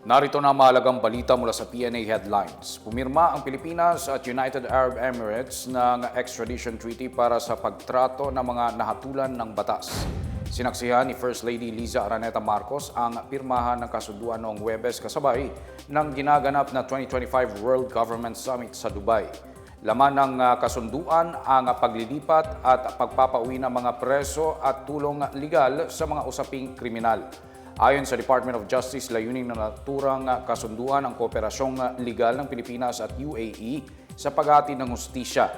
Narito na ang mahalagang balita mula sa PNA Headlines. Pumirma ang Pilipinas at United Arab Emirates ng extradition treaty para sa pagtrato ng mga nahatulan ng batas. Sinaksihan ni First Lady Liza Araneta Marcos ang pirmahan ng kasunduan noong Webes kasabay ng ginaganap na 2025 World Government Summit sa Dubai. Laman ng ah, kasunduan ang paglilipat at pagpapauwi ng mga preso at tulong legal sa mga usaping kriminal. Ayon sa Department of Justice, layunin na naturang ah, kasunduan ang kooperasyong ah, legal ng Pilipinas at UAE sa paghatid ng hustisya.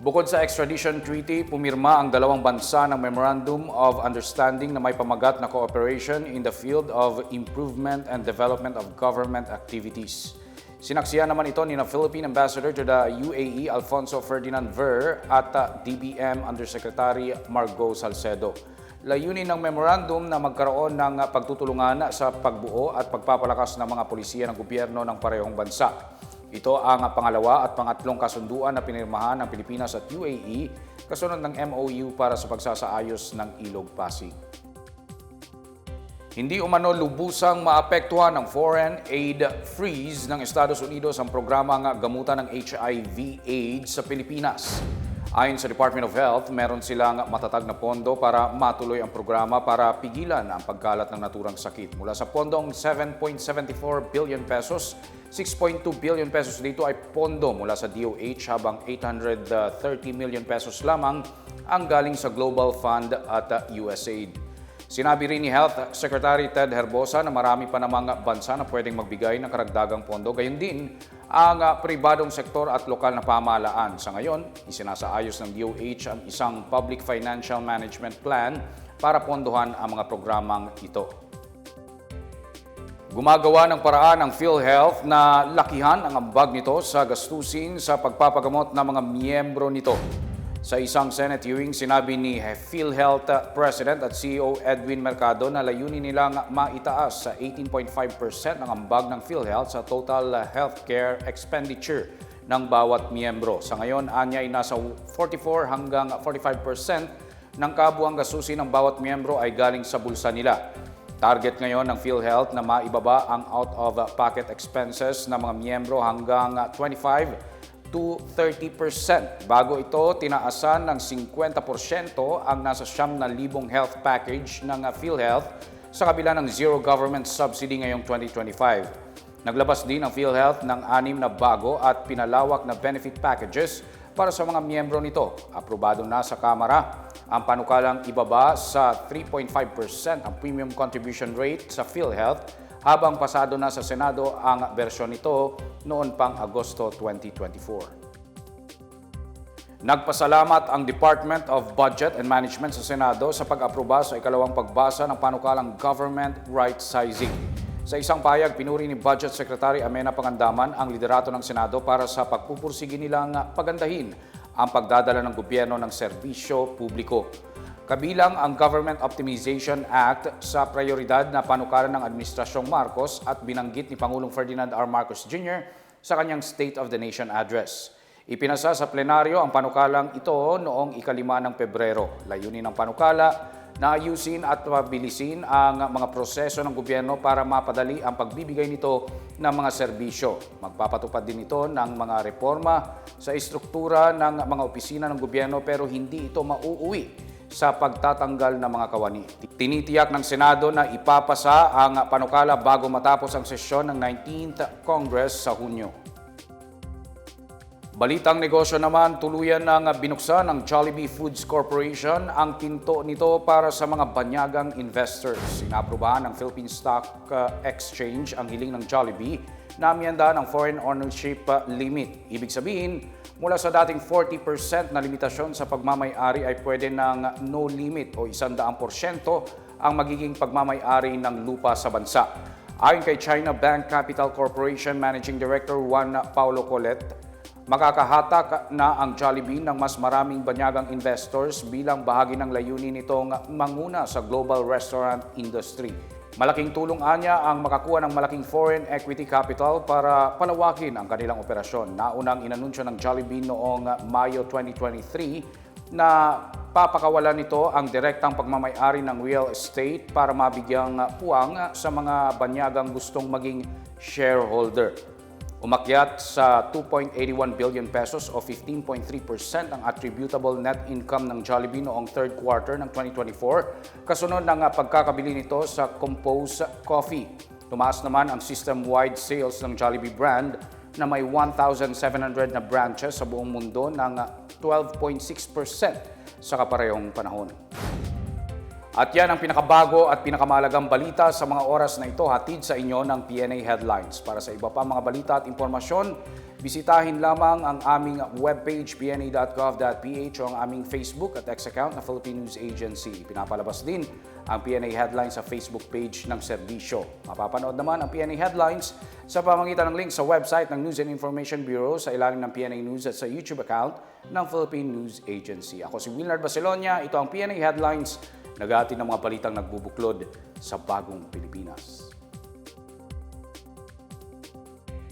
Bukod sa extradition treaty, pumirma ang dalawang bansa ng Memorandum of Understanding na may pamagat na cooperation in the field of improvement and development of government activities. Sinaksiyan naman ito ni na Philippine Ambassador to the UAE Alfonso Ferdinand Ver at uh, DBM Undersecretary Margot Salcedo. Layunin ng memorandum na magkaroon ng pagtutulungan sa pagbuo at pagpapalakas ng mga polisiya ng gobyerno ng parehong bansa. Ito ang pangalawa at pangatlong kasunduan na pinirmahan ng Pilipinas at UAE kasunod ng MOU para sa pagsasaayos ng Ilog Pasig. Hindi umano lubusang maapektuhan ng foreign aid freeze ng Estados Unidos ang programang gamutan ng HIV-AIDS sa Pilipinas. Ayon sa Department of Health, meron silang matatag na pondo para matuloy ang programa para pigilan ang pagkalat ng naturang sakit. Mula sa pondong 7.74 billion pesos, 6.2 billion pesos dito ay pondo mula sa DOH habang 830 million pesos lamang ang galing sa Global Fund at uh, USAID. Sinabi rin ni Health Secretary Ted Herbosa na marami pa namang bansa na pwedeng magbigay ng karagdagang pondo. Gayun din ang ah, pribadong sektor at lokal na pamahalaan. Sa ngayon, isinasaayos ng DOH ang isang Public Financial Management Plan para pondohan ang mga programang ito. Gumagawa ng paraan ang PhilHealth na lakihan ang ambag nito sa gastusin sa pagpapagamot ng mga miyembro nito. Sa isang Senate hearing, sinabi ni PhilHealth President at CEO Edwin Mercado na layunin nilang maitaas sa 18.5% ng ambag ng PhilHealth sa total healthcare expenditure ng bawat miyembro. Sa ngayon, anya ay nasa 44 hanggang 45% ng kabuang gastusin ng bawat miyembro ay galing sa bulsa nila. Target ngayon ng PhilHealth na maibaba ang out-of-pocket expenses ng mga miyembro hanggang 25 to 30%. Bago ito, tinaasan ng 50% ang nasa siyam na libong health package ng uh, PhilHealth sa kabila ng zero government subsidy ngayong 2025. Naglabas din ang PhilHealth ng anim na bago at pinalawak na benefit packages para sa mga miyembro nito. Aprobado na sa Kamara ang panukalang ibaba sa 3.5% ang premium contribution rate sa PhilHealth habang pasado na sa Senado ang bersyon nito noon pang Agosto 2024. Nagpasalamat ang Department of Budget and Management sa Senado sa pag-aproba sa ikalawang pagbasa ng panukalang Government Right Sizing. Sa isang payag, pinuri ni Budget Secretary Amena Pangandaman ang liderato ng Senado para sa pagpupursige nilang pagandahin ang pagdadala ng gobyerno ng serbisyo publiko. Kabilang ang Government Optimization Act sa prioridad na panukalan ng Administrasyong Marcos at binanggit ni Pangulong Ferdinand R. Marcos Jr. sa kanyang State of the Nation Address. Ipinasa sa plenaryo ang panukalang ito noong ikalima ng Pebrero. Layunin ng panukala na ayusin at mabilisin ang mga proseso ng gobyerno para mapadali ang pagbibigay nito ng mga serbisyo. Magpapatupad din ito ng mga reforma sa istruktura ng mga opisina ng gobyerno pero hindi ito mauuwi sa pagtatanggal ng mga kawani. Tinitiyak ng Senado na ipapasa ang panukala bago matapos ang sesyon ng 19th Congress sa Hunyo. Balitang negosyo naman, tuluyan ng binuksan ng Jollibee Foods Corporation ang pinto nito para sa mga banyagang investors. Inaprubahan ng Philippine Stock uh, Exchange ang hiling ng Jollibee na amyanda ng foreign ownership uh, limit. Ibig sabihin, mula sa dating 40% na limitasyon sa pagmamay-ari ay pwede ng no limit o 100% ang magiging pagmamay-ari ng lupa sa bansa. Ayon kay China Bank Capital Corporation Managing Director Juan Paulo Colet, Makakahatak na ang Jollibee ng mas maraming banyagang investors bilang bahagi ng layunin nitong manguna sa global restaurant industry. Malaking tulong anya ang makakuha ng malaking foreign equity capital para palawakin ang kanilang operasyon. Naunang inanunsyo ng Jollibee noong Mayo 2023 na mapapakawalan nito ang direktang pagmamayari ng real estate para mabigyang puwang sa mga banyagang gustong maging shareholder. Umakyat sa 2.81 billion pesos o 15.3% ang attributable net income ng Jollibee noong third quarter ng 2024 kasunod ng pagkakabili nito sa Compose Coffee. Tumaas naman ang system-wide sales ng Jollibee brand na may 1,700 na branches sa buong mundo ng 12.6% sa kaparehong panahon. At yan ang pinakabago at pinakamalagang balita sa mga oras na ito hatid sa inyo ng PNA Headlines. Para sa iba pa mga balita at impormasyon, bisitahin lamang ang aming webpage pna.gov.ph o ang aming Facebook at X account na Philippine News Agency. Pinapalabas din ang PNA Headlines sa Facebook page ng serbisyo. Mapapanood naman ang PNA Headlines sa pamagitan ng link sa website ng News and Information Bureau sa ilalim ng PNA News at sa YouTube account ng Philippine News Agency. Ako si Willard Baselonia, ito ang PNA Headlines, nagati ng mga balitang nagbubuklod sa bagong Pilipinas.